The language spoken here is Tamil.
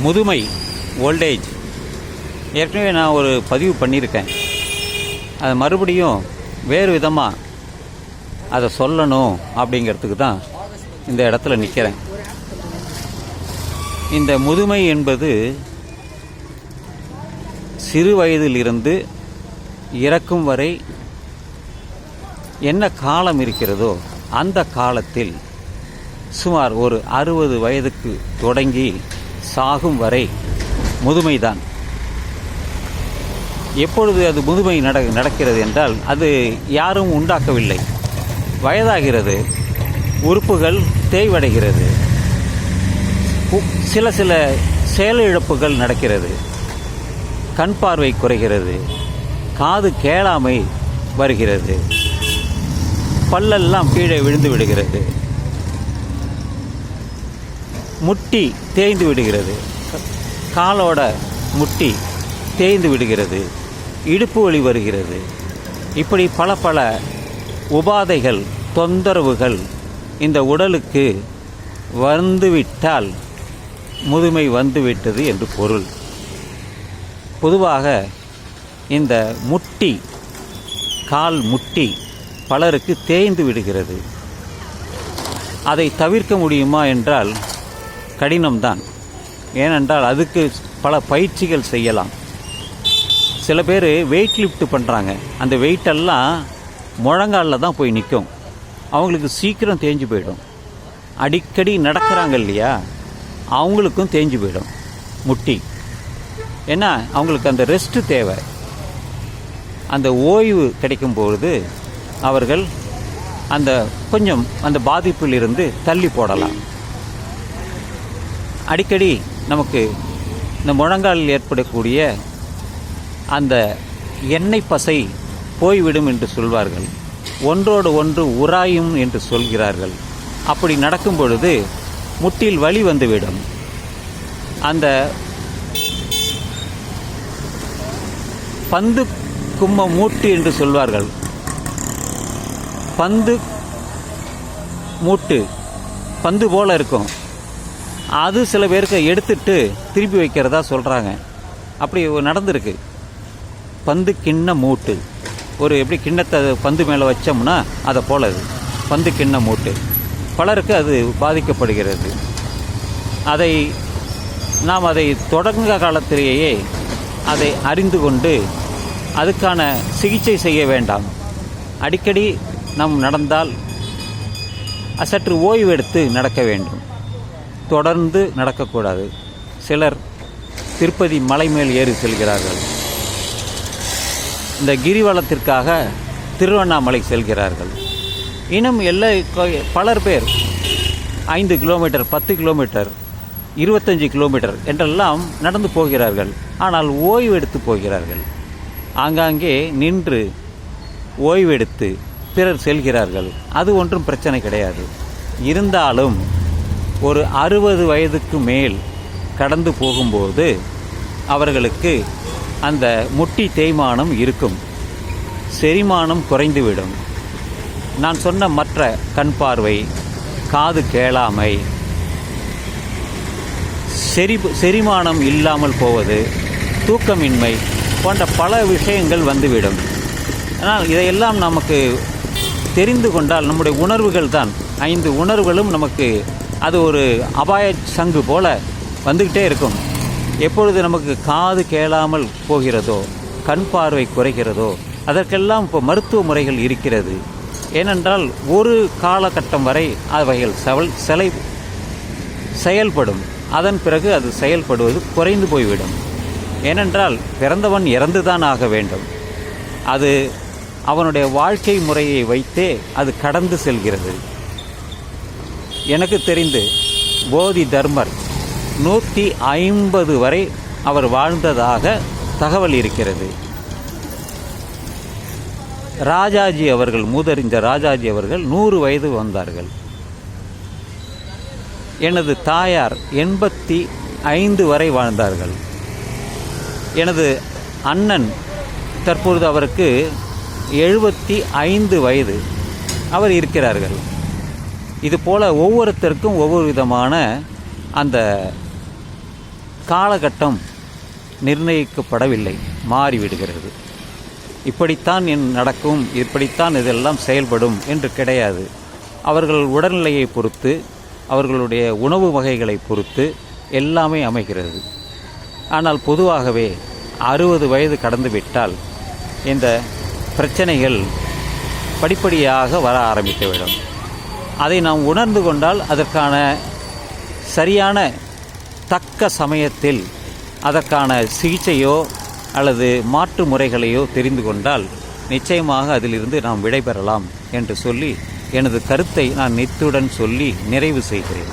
முதுமை ஓல்டேஜ் ஏற்கனவே நான் ஒரு பதிவு பண்ணியிருக்கேன். அதை மறுபடியும் வேறு விதமாக அதை சொல்லணும் அப்படிங்கிறதுக்கு தான் இந்த இடத்துல நிற்கிறேன் இந்த முதுமை என்பது சிறு வயதிலிருந்து இறக்கும் வரை என்ன காலம் இருக்கிறதோ அந்த காலத்தில் சுமார் ஒரு அறுபது வயதுக்கு தொடங்கி சாகும் வரை முதுமைதான். எப்பொழுது அது முதுமை நட நடக்கிறது என்றால் அது யாரும் உண்டாக்கவில்லை. வயதாகிறது உறுப்புகள் தேய்வடைகிறது. உ- சில சில செயலிழப்புகள் நடக்கிறது. கண் பார்வை குறைகிறது. காது கேளாமை வருகிறது. பல்லெல்லாம் கீழே விழுந்து விடுகிறது. முட்டி தேய்ந்து விடுகிறது. காலோட முட்டி தேய்ந்து விடுகிறது. இடுப்பு வலி வருகிறது. இப்படி பல பல உபாதைகள் தொந்தரவுகள் இந்த உடலுக்கு வந்துவிட்டால் முதுமை வந்துவிட்டது என்று பொருள். பொதுவாக இந்த முட்டி கால் முட்டி பலருக்கு தேய்ந்து விடுகிறது. அதை தவிர்க்க முடியுமா என்றால் கடினம்தான். ஏனென்றால் அதுக்கு பல பயிற்சிகள் செய்யலாம். சில பேர் வெயிட் லிஃப்ட் பண்ணுறாங்க அந்த வெயிட்டெல்லாம் முழங்காலில் தான் போய் நிற்கும் அவங்களுக்கு சீக்கிரம் தேஞ்சு போயிடும். அடிக்கடி நடக்கிறாங்க இல்லையா? அவங்களுக்கும் தேஞ்சு போயிடும். முட்டி. ஏன்னா அவங்களுக்கு அந்த ரெஸ்ட்டு தேவை. அந்த ஓய்வு கிடைக்கும் பொழுது அவர்கள் அந்த கொஞ்சம் அந்த பாதிப்பில் இருந்து தள்ளி போடலாம். அடிக்கடி நமக்கு இந்த முழங்காலில் ஏற்படக்கூடிய அந்த எண்ணெய் பசை போய்விடும் என்று சொல்வார்கள். ஒன்றோடு ஒன்று உராயும் என்று சொல்கிறார்கள். அப்படி நடக்கும் பொழுது முட்டில் வலி வந்துவிடும். அந்த பந்து கும்ம மூட்டு என்று சொல்வார்கள். பந்து மூட்டு பந்து போல இருக்கும். அது சில பேருக்கு எடுத்துட்டு திருப்பி வைக்கிறதா சொல்கிறாங்க அப்படி நடந்திருக்கு. பந்து கிண்ண மூட்டு. ஒரு எப்படி கிண்ணத்தை பந்து மேலே வச்சோம்னா அதை போல அது. பந்து கிண்ண மூட்டு. பலருக்கு அது பாதிக்கப்படுகிறது. அதை நாம் அதை தொடங்க காலத்திலேயே அதை அறிந்து கொண்டு அதுக்கான சிகிச்சை செய்ய வேண்டாம். அடிக்கடி நாம் நடந்தால் சற்று ஓய்வு எடுத்து நடக்க வேண்டும். தொடர்ந்து நடக்கக்கூடாது. சிலர் திருப்பதி மலை மேல் ஏறி செல்கிறார்கள். இந்த கிரிவலத்திற்காக திருவண்ணாமலை செல்கிறார்கள். இன்னும் எல்லா பலர் பேர் ஐந்து கிலோமீட்டர் பத்து கிலோமீட்டர் இருபத்தஞ்சி கிலோமீட்டர் என்றெல்லாம் நடந்து போகிறார்கள். ஆனால் ஓய்வு எடுத்து போகிறார்கள். ஆங்காங்கே நின்று ஓய்வெடுத்து பிறர் செல்கிறார்கள். அது ஒன்றும் பிரச்சனை கிடையாது. இருந்தாலும் ஒரு அறுபது வயதுக்கு மேல் கடந்து போகும்போது அவர்களுக்கு அந்த முட்டி தேய்மானம் இருக்கும். செரிமானம் குறைந்துவிடும். நான் சொன்ன மற்ற கண் பார்வை காது கேளாமை செரி செரிமானம் இல்லாமல் போவது தூக்கமின்மை போன்ற பல விஷயங்கள் வந்துவிடும். ஆனால் இதையெல்லாம் நமக்கு தெரிந்து கொண்டால் நம்முடைய உணர்வுகள் தான். ஐந்து உணர்வுகளும் நமக்கு அது ஒரு அபாய சங்கு போல வந்துக்கிட்டே இருக்கும். எப்பொழுது நமக்கு காது கேளாமல் போகிறதோ கண் பார்வை குறைகிறதோ அதற்கெல்லாம் இப்போ மருத்துவ முறைகள் இருக்கிறது. ஏனென்றால் ஒரு காலகட்டம் வரை அவைகள் செவல் செலை செயல்படும். அதன் பிறகு அது செயல்படுவது குறைந்து போய்விடும். ஏனென்றால் பிறந்தவன் இறந்துதான் ஆக வேண்டும். அது அவனுடைய வாழ்க்கை முறையை வைத்தே அது கடந்து செல்கிறது. எனக்கு தெரிந்து போதி தர்மர் நூற்றி ஐம்பது வரை அவர் வாழ்ந்ததாக தகவல் இருக்கிறது. ராஜாஜி அவர்கள் மூதறிஞ்ச ராஜாஜி அவர்கள் நூறு வயது வந்தார்கள். எனது தாயார் எண்பத்தி ஐந்து வரை வாழ்ந்தார்கள். எனது அண்ணன் தற்பொழுது அவருக்கு எழுபத்தி ஐந்து வயது. அவர் இருக்கிறார்கள். இது போல் ஒவ்வொருத்தருக்கும் ஒவ்வொரு விதமான அந்த காலகட்டம் நிர்ணயிக்கப்படவில்லை மாறிவிடுகிறது. இப்படித்தான் என் நடக்கும் இப்படித்தான் இதெல்லாம் செயல்படும் என்று கிடையாது. அவர்கள் உடல்நிலையை பொறுத்து அவர்களுடைய உணவு வகைகளை பொறுத்து எல்லாமே அமைகிறது. ஆனால் பொதுவாகவே அறுபது வயது கடந்துவிட்டால் இந்த பிரச்சனைகள் படிப்படியாக வர ஆரம்பித்துவிடும். அதை நாம் உணர்ந்து கொண்டால் அதற்கான சரியான தக்க சமயத்தில் அதற்கான சிகிச்சையோ அல்லது மாற்று முறைகளையோ தெரிந்து கொண்டால் நிச்சயமாக அதிலிருந்து நாம் விடைபெறலாம் என்று சொல்லி எனது கருத்தை நான் நித்துடன் சொல்லி நிறைவு செய்கிறேன்.